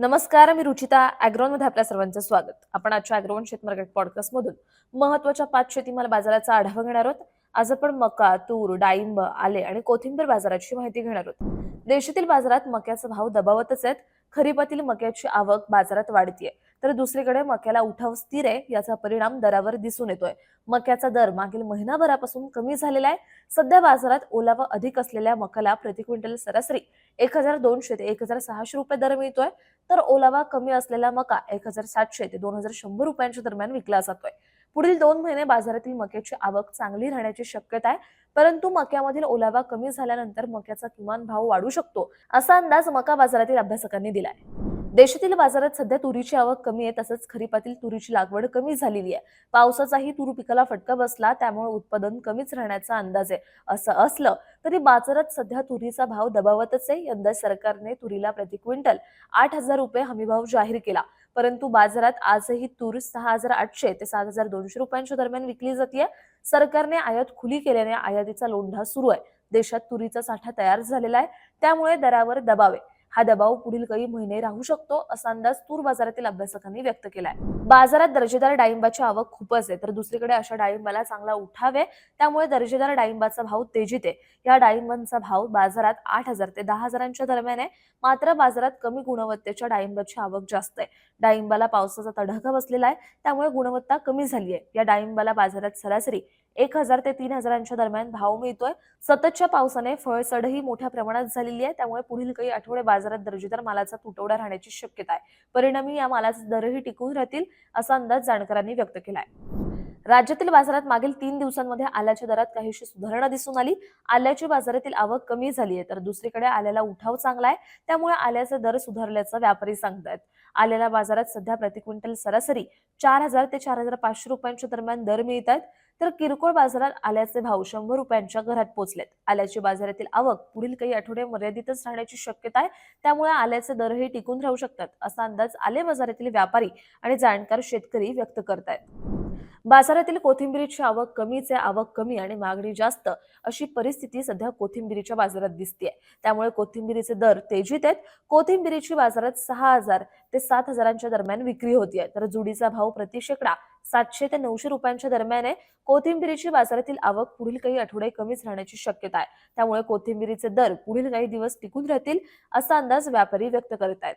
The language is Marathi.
नमस्कार मी रुचिता अॅग्रोनमध्ये आपल्या सर्वांचं स्वागत. आपण आजच्या अॅग्रोन शेत मार्केट पॉडकास्ट मधून महत्त्वाच्या पाच शेतीमाल बाजाराचा आढावा घेणार आहोत. आज आपण मका तूर डाळिंब आले आणि कोथिंबीर बाजाराची माहिती घेणार आहोत. देशातील बाजारात मक्याचा भाव दबावतच आहेत. खरीपातील मक्याची आवक बाजारात वाढतीये. तर दुसरीकडे मक्याला उठाव स्थिर आहे याचा परिणाम दरावर दिसून येतोय. मक्याचा दर मागील महिनाभरापासून कमी झालेला आहे. सध्या बाजारात ओलावा अधिक असलेल्या मक्याला प्रति क्विंटल सरासरी एक हजार दोनशे ते एक हजार सहाशे रुपये दर मिळतोय. तर ओलावा कमी असलेला मका एक हजार सातशे ते दोन हजार शंभर रुपयांच्या दरम्यान विकला जातोय. पुढील दोन महिने बाजारातील मक्याची आवक चांगली राहण्याची शक्यता आहे परंतु मक्यामधील ओलावा कमी झाल्यानंतर मक्याचा किमान भाव वाढू शकतो असा अंदाज मका बाजारातील अभ्यासकांनी दिलाय. देशातील बाजारात सध्या तुरीची आवक कमी आहे तसंच खरीपातील तुरीची लागवड कमी झालेली आहे. पावसाचाही तूर पिकाला फटका बसला त्यामुळे उत्पादन कमीच राहण्याचा अंदाज आहे. असं असलं तरी बाजारात सध्या तुरीचा भाव दबावतच आहे. यंदा सरकारने तुरीला प्रति क्विंटल आठ हजार रुपये हमीभाव जाहीर केला. परंतु बाजारात आजही तूर सहा हजार आठशे ते सात हजार दोनशे रुपयांच्या दरम्यान विकली जाते सरकारने आयात खुली केल्याने आयातीचा लोंढा सुरू आहे. देशात तुरीचा साठा तयार झालेला आहे. त्यामुळे दरावर दबाव आहे. हा दबाव पुढील काही महिने राहू शकतो असा अंदाज तूर बाजारातील अभ्यासकांनी व्यक्त केलाय. बाजारात दर्जेदार डाळिंबाची आवक खूपच आहे तर दुसरीकडे अशा डाळिंबाला चांगला उठावे त्यामुळे दर्जेदार डाळिंबाचा भाव तेजीत आहे. या डाळिंबांचा भाव बाजारात आठ हजार ते दहा हजारांच्या दरम्यान आहे. मात्र बाजारात कमी गुणवत्तेच्या डाळिंबाची आवक जास्त आहे. डाळिंबाला पावसाचा तडाखा बसलेला आहे त्यामुळे गुणवत्ता कमी झाली आहे. या डाळिंबाला बाजारात सरासरी एक हजार ते तीन हजारांच्या दरम्यान भाव मिळतोय. सततच्या पावसाने फळसडही मोठ्या प्रमाणात झालेली आहे. त्यामुळे पुढील काही आठवडे बाजारात दर्जेदार मालाचा तुटवडा राहण्याची शक्यता आहे. परिणामी या मालाचे दरही टिकून राहतील असा अंदाज जाणकारांनी व्यक्त केला आहे राज्यातील बाजारात मागील तीन दिवसांमध्ये आल्याच्या दरात काहीशी सुधारणा दिसून आली. आल्याची बाजारातील आवक कमी झाली आहे तर दुसरीकडे आल्याला उठाव चांगला आहे. त्यामुळे आल्याचे दर सुधारल्याचं व्यापारी सांगतायत. आल्याला बाजारात सध्या प्रति क्विंटल सरासरी चार हजार ते चार हजार पाचशे रुपयांच्या दरम्यान दर मिळत आहेत तर किरकोळ बाजारात आल्याचे भाव शंभर रुपयांच्या घरात पोहोचलेत आल्याची बाजारातील आवक पुढील काही आठवडे मर्यादितच राहण्याची शक्यता आहे. त्यामुळे आल्याचे दरही टिकून राहू शकतात असा अंदाज आले बाजारातील व्यापारी आणि जाणकार शेतकरी व्यक्त करतायत. बाजारातील कोथिंबिरीची आवक कमीचे आवक कमी आणि मागणी जास्त अशी परिस्थिती सध्या कोथिंबिरीच्या बाजारात दिसते त्यामुळे कोथिंबिरीचे दर तेजीत आहेत. कोथिंबिरीची बाजारात सहा हजार ते सात हजारांच्या दरम्यान विक्री होतीये. तर जुडीचा भाव प्रति शेकडा सातशे ते नऊशे रुपयांच्या दरम्यान आहे. कोथिंबिरीची बाजारातील आवक पुढील काही आठवडे कमीच राहण्याची शक्यता आहे. त्यामुळे कोथिंबिरीचे दर पुढील काही दिवस टिकून राहतील असा अंदाज व्यापारी व्यक्त करत आहेत